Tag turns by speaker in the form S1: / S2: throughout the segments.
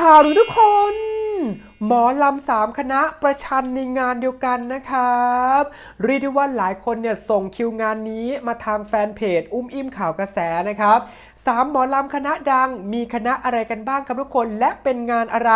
S1: ข่าวหรือทุกคน หมอลำสามคณะประชันในงานเดียวกันนะครับเรียกได้ว่าหลายคนเนี่ยส่งคิวงานนี้มาทางแฟนเพจ อุ้มอิ่มข่าวกระแสนะครับ สามหมอลำคณะดังมีคณะอะไรกันบ้างครับทุกคน และเป็นงานอะไร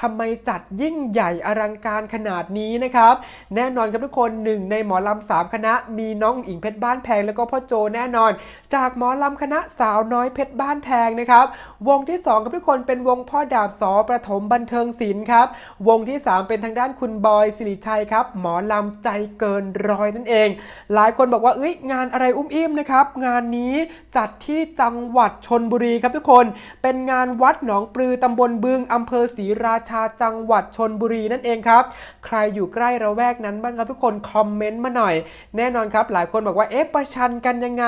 S1: ทำไมจัดยิ่งใหญ่อลังการขนาดนี้นะครับ แน่นอนครับทุกคนหนึ่งในหมอลำสามคณะ มีน้องอิงเพชรบ้านแพงแล้วก็พ่อโจแน่นอน จากหมอลำคณะสาวน้อยเพชรบ้านแพงนะครับ วงที่2ครับทุกคนเป็นวงพ่อดาบสอประถมบันเทิงศิลป์ครับวงที่ 3 เป็นทางด้านคุณบอยสิริชัยครับหมอลำใจเกินร้อยนั่นเอง หลายคนบอกว่าเอ้ยงานอะไรอุ้มอิ่มนะครับงานนี้จัดที่จังหวัดชนบุรีครับทุกคน เป็นงานวัดหนองปลือตำบลบึงอำเภอศรีราชาจังหวัดชนบุรีนั่นเองครับ ใครอยู่ใกล้ระแวกนั้นบ้างครับทุกคนคอมเมนต์มาหน่อย แน่นอนครับหลายคนบอกว่าเอ๊ะประชันกันยังไง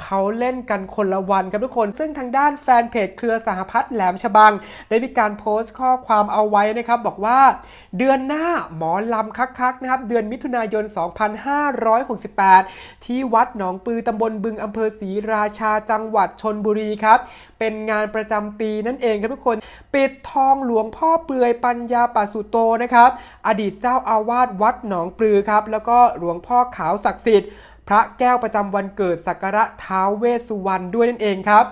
S1: เขาเล่นกันคนละวันครับทุกคน ซึ่งทางด้านแฟนเพจเครือสหพัฒน์แหลมฉบัง ได้มีการโพสต์ข้อความเอาไว้นะครับบอกว่า เดือนหน้าหมอลำคักๆนะครับเดือนมิถุนายน 2568 ที่วัดหนองปือตำบลบึงอำเภอศรีราชาจังหวัดชนบุรีครับ เป็นงานประจำปีนั่นเองครับทุกคน ปิดทองหลวงพ่อเปลือยปัญญาปัสุโตนะครับ อดีตเจ้าอาวาสวัดหนองปลือครับ แล้วก็หลวงพ่อขาวศักดิ์สิทธิ์ พระแก้วประจำวันเกิดสักการะท้าวเวสสุวรรณด้วยนั่นเองครับ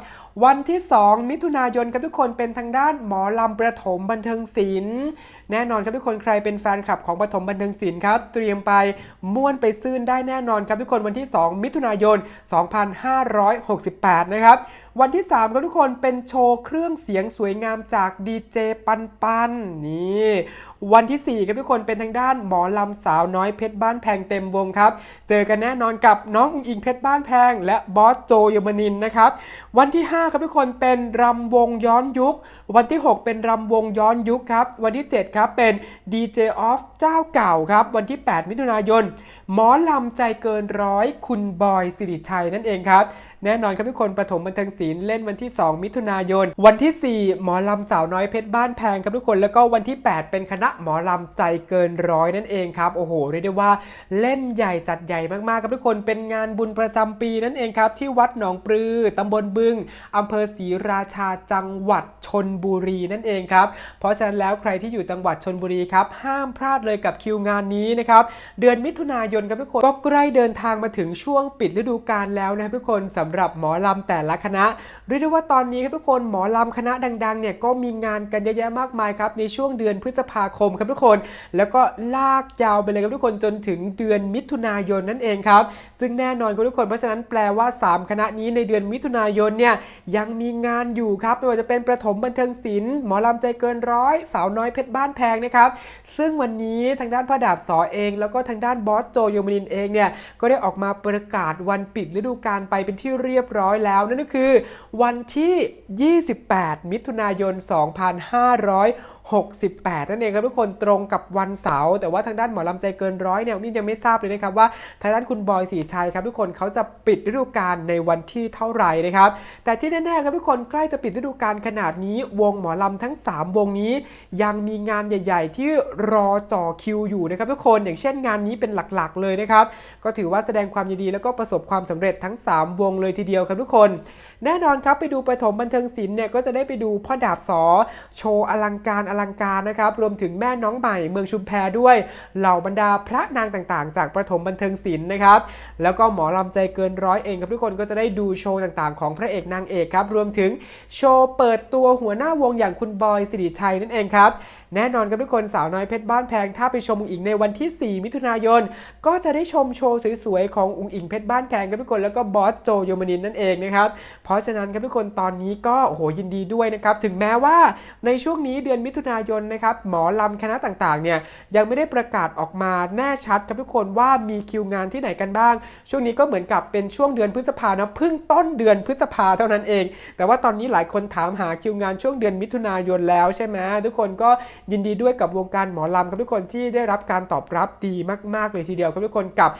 S1: วันที่ 2 มิถุนายนครับทุกคนเป็นทางด้านหมอลำประถมบันเทิงศิลป์ แน่นอนครับทุกคนใครเป็นแฟนคลับของปฐมบันเทิงศิลป์ครับเตรียมไปม่วนไปซื่นได้แน่นอนครับทุกคนวันที่ 2 มิถุนายน 2568 นะครับวันที่ 3 ครับทุกคนเป็นโชว์เครื่องเสียงสวยงามจากดีเจปันปันนี่วันที่ 4 ครับทุกคนเป็นทางด้านหมอลำสาวน้อยเพชรบ้านแพงเต็มวงครับ เจอกันแน่นอนกับน้องอิงเพชรบ้านแพง และบอสโจยมนินนะครับ วันที่ 5 ครับทุกคนเป็นรำวงย้อนยุค วันที่ 6 เป็นรำวงย้อนยุคครับ วันที่ 7ครับ เป็น DJ Off เจ้าเก่าครับ วันที่ 8 มิถุนายน หมอลำใจเกินร้อยคุณบอยสิริชัยนั่นเองครับแน่นอนครับทุกคนปฐมบันเทิงศิลป์เล่นวันที่ 2 มิถุนายน วันที่ 4 หมอลำสาวน้อยเพชรบ้านแพงครับทุกคนแล้วก็วันที่ 8 เป็นคณะหมอลำใจเกินร้อยนั่นเองครับโอ้โหเรียกได้ว่าเล่นใหญ่จัดใหญ่มากๆครับทุกคนเป็นงานบุญประจำปีนั่นเองครับที่วัดหนองปลือตำบลบึงอำเภอศรีราชาจังหวัดชนบุรีนั่นเองครับเพราะฉะนั้นแล้วใครที่อยู่จังหวัดชนบุรีครับห้ามพลาดเลยกับคิวงานนี้นะครับเดือนมิถุนายนครับทุกคนก็ใกล้เดินทางมาถึงช่วงปิดฤดูกาลแล้วนะครับทุกคนสำหรับหมอลำแต่ละคณะเรียกได้ว่าตอนนี้ครับทุกคนหมอลำคณะดังๆเนี่ยก็มีงานกันเยอะแยะมากมายครับในช่วงเดือนพฤษภาคมครับทุกคน แล้วก็ลากยาวไปเลยครับทุกคนจนถึงเดือนมิถุนายนนั่นเองครับ ซึ่งแน่นอนครับทุกคนเพราะฉะนั้นแปลว่า 3 คณะนี้ในเดือนมิถุนายนเนี่ยยังมีงานอยู่ครับไม่ว่าจะเป็นประถมบันเทิงศิลป์หมอลำใจเกินร้อยสาวน้อยเพชรบ้านแพงนะครับซึ่งวันนี้ทางด้านพ่อดาบสอเอง แล้วก็ทางด้านบอสโจโยมนินเองเนี่ยก็ได้ออกมาประกาศวันปิดฤดูกาลไปเป็นที่เรียบร้อยแล้วนั่นก็คือ วันที่ 28 มิถุนายน 2500 68 นั่นเองครับทุกคนตรงกับวันเสาร์แต่ว่าทางด้านหมอลำใจเกินร้อยเนี่ยนี่ยังไม่ทราบเลยนะครับว่าทางด้านคุณบอยสีชัยครับทุกคนเขาจะปิดฤดูกาลในวันที่เท่าไหร่นะครับแต่ที่แน่ๆครับทุกคนใกล้จะปิดฤดูกาลขนาดนี้ วงหมอลำทั้ง 3 วงนี้ ยังมีงานใหญ่ ๆ ที่รอจ่อคิวอยู่นะครับทุกคนอย่างเช่นงานนี้เป็นหลักๆ เลยนะครับก็ถือว่าแสดงความยินดีแล้วก็ประสบความสำเร็จทั้ง 3 วงเลยทีเดียวครับทุกคน แน่นอนครับไปดูประถมบันเทิงศิลป์เนี่ยก็จะได้ไปดูพ่อดาบสอโชว์อลังการอลังการนะครับ รวมถึงแม่น้องใหม่เมืองชุมแพด้วย เหล่าบรรดาพระนางต่างๆ จากประถมบันเทิงศิลป์นะครับ แล้วก็หมอลำใจเกินร้อยเองครับทุกคนก็จะได้ดูโชว์ต่างๆ ของพระเอกนางเอกครับ รวมถึงโชว์เปิดตัวหัวหน้าวงอย่างคุณบอยสิริชัยนั่นเองครับ แน่นอนครับทุกคนสาวน้อยเพชรบ้านแพง ถ้าไปชมอุ๋งอิงในวันที่ 4 มิถุนายน ก็จะได้ชมโชว์สวยๆ ของอุงอิงเพชรบ้านแพงครับทุกคนแล้วก็บอสโจโยมนินนั่นเองนะครับเพราะฉะนั้นครับทุกคนตอนนี้ก็โอ้โหยินดีด้วยนะครับถึงแม้ว่าในช่วงนี้เดือนมิถุนายนนะครับหมอลำคณะต่างๆเนี่ยยังไม่ได้ประกาศออกมาแน่ชัดครับทุกคนว่ามีคิวงานที่ไหนกันบ้าง ช่วงนี้ก็เหมือนกับเป็นช่วงเดือนพฤษภานะเพิ่งต้นเดือนพฤษภาเท่านั้นเอง แต่ว่าตอนนี้หลายคนถามหาคิวงานช่วงเดือนมิถุนายนแล้วใช่ไหมทุกคนก็ ยินดีด้วยกับวงการหมอลำครับทุกคนที่ได้รับการตอบรับดีมาก ๆ เลยทีเดียวครับทุกคนกับ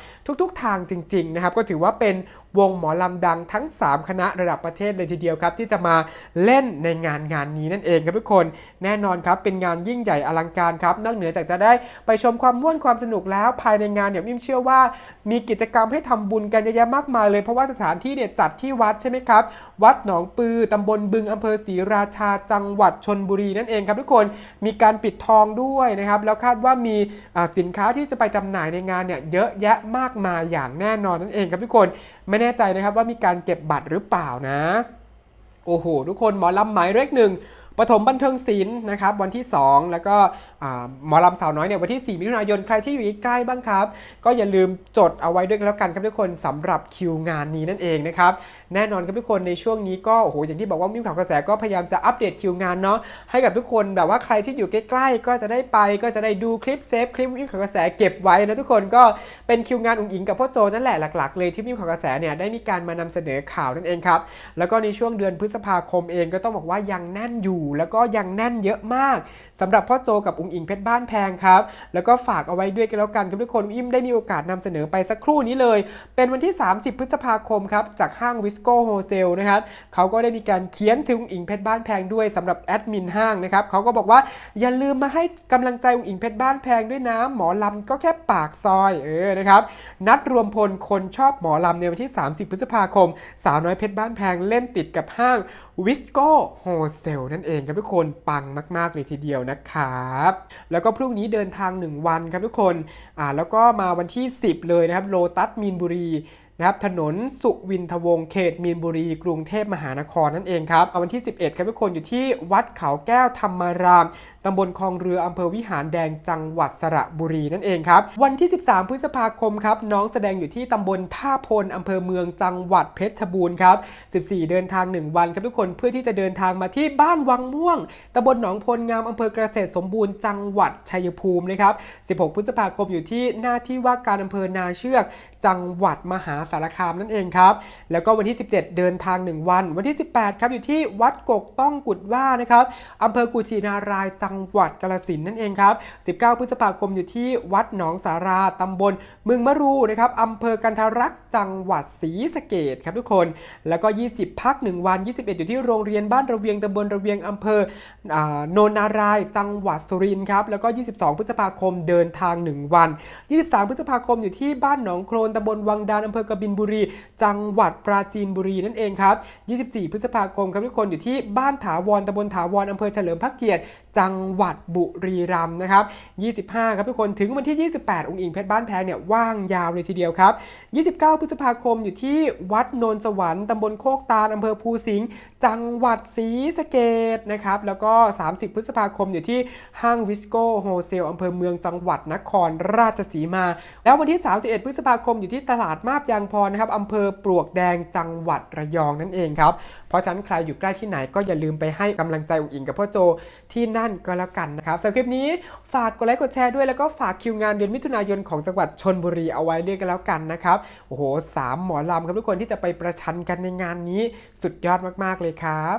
S1: ทุก ๆ ทางจริง ๆ นะครับ ก็ถือว่าเป็นวงหมอลำดังทั้ง 3 คณะระดับประเทศเลยทีเดียวครับ ที่จะมาเล่นในงานงานนี้นั่นเองครับทุกคนแน่นอนครับเป็นงานยิ่งใหญ่อลังการครับนอกเหนือจากจะได้ไปชมความม่วนความสนุกแล้วภายในงานเนี่ยมิมเชื่อว่า มีกิจกรรมให้ทำบุญกันเยอะแยะมากมายเลยเพราะว่าสถานที่เนี่ยจัดที่วัดใช่ไหมครับ วัดหนองปือตำบลบึงอำเภอศรีราชาจังหวัดชนบุรีนั่นเองครับทุกคนมีการปิดทองด้วยนะครับแล้วคาดว่ามีอ่าสินค้าที่จะไปจำหน่ายในงานเนี่ยเยอะแยะมากมายอย่างแน่นอนนั่นเองครับทุกคนไม่แน่ใจนะครับว่ามีการเก็บบัตรหรือเปล่านะ โอ้โห ทุกคนหมอลำหมายเลขหนึ่ง ปฐมบันเทิงศิลป์นะครับวันที่ 2 แล้วก็หมอลำสาวน้อยเนี่ยวันที่ 4 มิถุนายนใครที่อยู่ใกล้บ้างครับ ก็อย่าลืมจดเอาไว้ด้วยกันแล้วกันครับทุกคนสำหรับคิวงานนี้นั่นเองนะครับแน่นอนครับทุกคนในช่วงนี้ก็โอ้โหอย่างที่บอกว่ามิวข่าวกระแสก็พยายามจะอัปเดตคิวงานเนาะให้กับทุกคนแบบว่าใครที่อยู่ใกล้ๆก็จะได้ไปก็จะได้ดูคลิปเซฟคลิปมิวข่าวกระแสเก็บไว้นะทุกคนก็เป็นคิวงานอุ๋งอิงกับพ่อโจนั่นแหละหลักๆ เลยที่มิวข่าวกระแสเนี่ยได้มีการมานำเสนอข่าวนั่นเองครับแล้วก็ในช่วงเดือนพฤษภาคมเองก็ต้องบอกว่ายังแน่นอยู่แล้วก็ยังแน่นเยอะมากสำหรับพ่อโจกับอุ๋งอิงเพชรบ้านแพงครับ แล้วก็ฝากเอาไว้ด้วยกันแล้วกันครับทุกคนอิมได้มีโอกาสนำเสนอไปสักครู่นี้เลย เป็นวันที่ 30 พฤษภาคมครับจากห้างวิสโก้โฮเซลนะครับเขาก็ได้มีการเขียนถึงอุงอิงเพชรบ้านแพงด้วยสำหรับแอดมินห้างนะครับเขาก็บอกว่าอย่าลืมมาให้กำลังใจอุงอิงเพชรบ้านแพงด้วยนะหมอลำก็แค่ปากซอยเออนะครับนัดรวมพลคนชอบหมอลำในวันที่ 30 พฤษภาคม สาวน้อยเพชรบ้านแพงเล่นติดกับห้าง วิสโก้โฮเซลนั่นเองครับทุกคนปังมากๆเลยทีเดียวนะครับ แล้วก็พรุ่งนี้เดินทาง 1 วันครับทุกคนอ่าแล้วก็มาวันที่ 10 เลยนะครับโลตัสมีนบุรี นะครับถนนสุวินทวงศ์เขตมีนบุรี กรุงเทพมหานครนั่นเองครับวันที่ 11 ครับทุกคนอยู่ที่วัดเขาแก้วธรรมารามตำบลคลองเรืออำเภอวิหารแดงจังหวัดสระบุรีนั่นเองครับ วันที่ 13 พฤษภาคมครับน้องแสดงอยู่ที่ตำบลท่าพลอำเภอเมืองจังหวัดเพชรบูรณ์ครับ 14 เดินทาง 1 วันครับทุกคนเพื่อที่จะเดินทางมาที่บ้านวังม่วงตำบลหนองพลงามอำเภอเกษตรสมบูรณ์จังหวัดชัยภูมินะครับ 16 พฤษภาคมอยู่ที่หน้าที่ว่าการอำเภอนาเชือกจังหวัดมหาสารคามนั่นเองครับ แล้วก็วันที่ 17 เดินทาง 1 วัน วันที่ 18 ครับอยู่ที่วัดกกต้องกุดว่านะครับอำเภอกุชินารายจังหวัดกาฬสินนั่นเองครับ 19 พฤษภาคมอยู่ที่วัดหนองสาราตำบลเมืองมะรูนะครับอำเภอกันทารักษ์จังหวัดศรีสะเกดครับทุกคน แล้วก็ 20 พัก 1 วัน 21 อยู่ที่โรงเรียนบ้านระเวียงตำบลระเวียงอำเภอโนนนาราย จังหวัดสุรินทร์ครับ แล้วก็ 22 พฤษภาคมเดินทาง 1 วัน 23 พฤษภาคมอยู่ที่บ้านหนองโคลนตำบลวังดานอำเภอกบินบุรี จังหวัดปราจีนบุรีนั่นเองครับ 24 พฤษภาคมครับทุกคนอยู่ที่บ้านถาวรตำบลถาวรอำเภอเฉลิมพระเกียรติ จังหวัดบุรีรัมย์นะครับ 25 ครับทุกคนถึงวันที่ 28 องค์อิงเพชรบ้านแพงเนี่ยว่างยาวเลยทีเดียวครับ 29 พฤษภาคมอยู่ที่วัดโนนสวรรค์ตำบลโคกตาลอำเภอภูสิงห์จังหวัดศรีสะเกดนะครับแล้วก็ 30 พฤษภาคมอยู่ที่ห้างวิสโก้โฮเซลอำเภอเมืองจังหวัดนครราชสีมา แล้ววันที่ 31 พฤษภาคมอยู่ที่ตลาดมาบยางพรนะครับอำเภอปลวกแดงจังหวัดระยองนั่นเองครับเพราะฉะนั้นใครอยู่ใกล้ที่ไหนก็อย่าลืมไปให้กำลังใจอุ๋งอิงกับพ่อโจที่นั่นก็แล้วกันนะครับสำหรับคลิปนี้ฝากกดไลค์กดแชร์ด้วยแล้วก็ฝากคิวงานเดือนมิถุนายนของจังหวัดชนบุรีเอาไว้ด้วยกันแล้วกันนะครับโอ้โหสามหมอลำครับทุกคนที่จะไปประชันกันในงานนี้สุดยอดมากๆเลยครับ